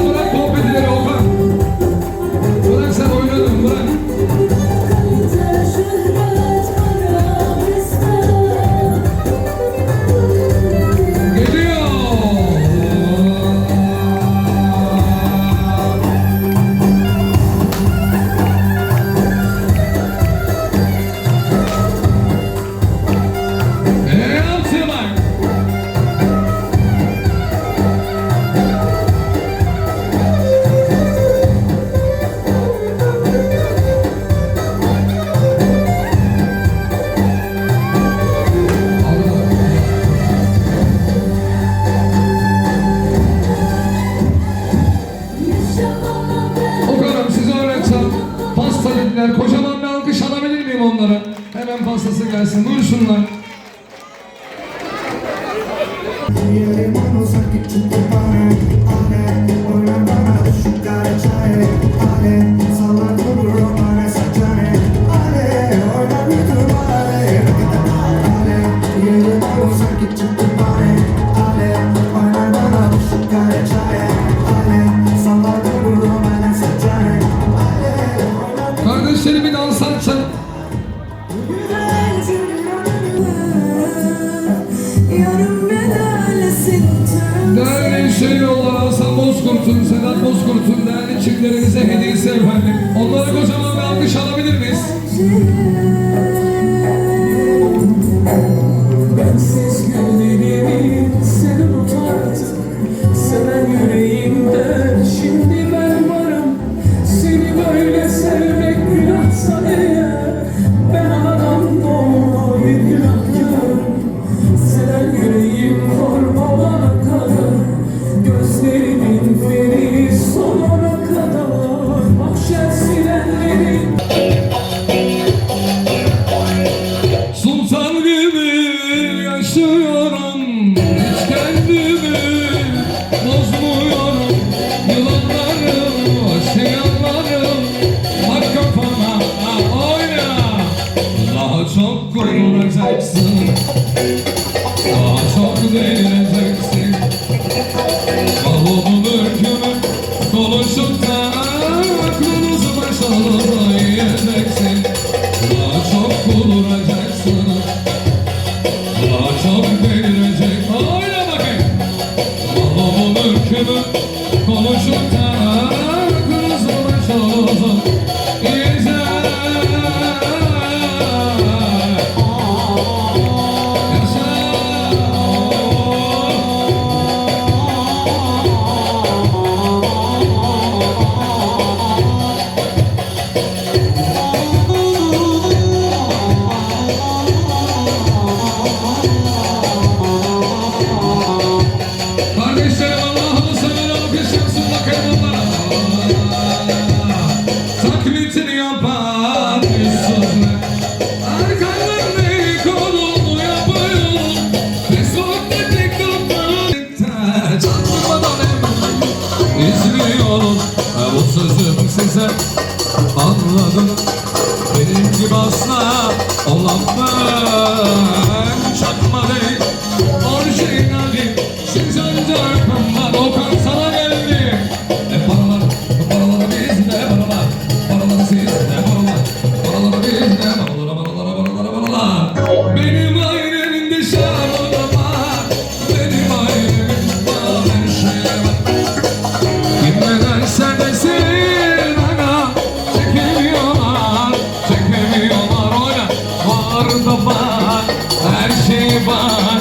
Nossa, né, Pão Pedreiro? Vamos! gelsin. Buyursunlar. Yeah, Değerli Hüseyin Oğlu Hasan Bozkurt'un, Sedat Bozkurt'un değerli çiftlerimize hediye yemeksin çok bulacaksın Daha çok delirecek Oyna bakayım. Babamın ülkümü konuşup da sabah Her şey var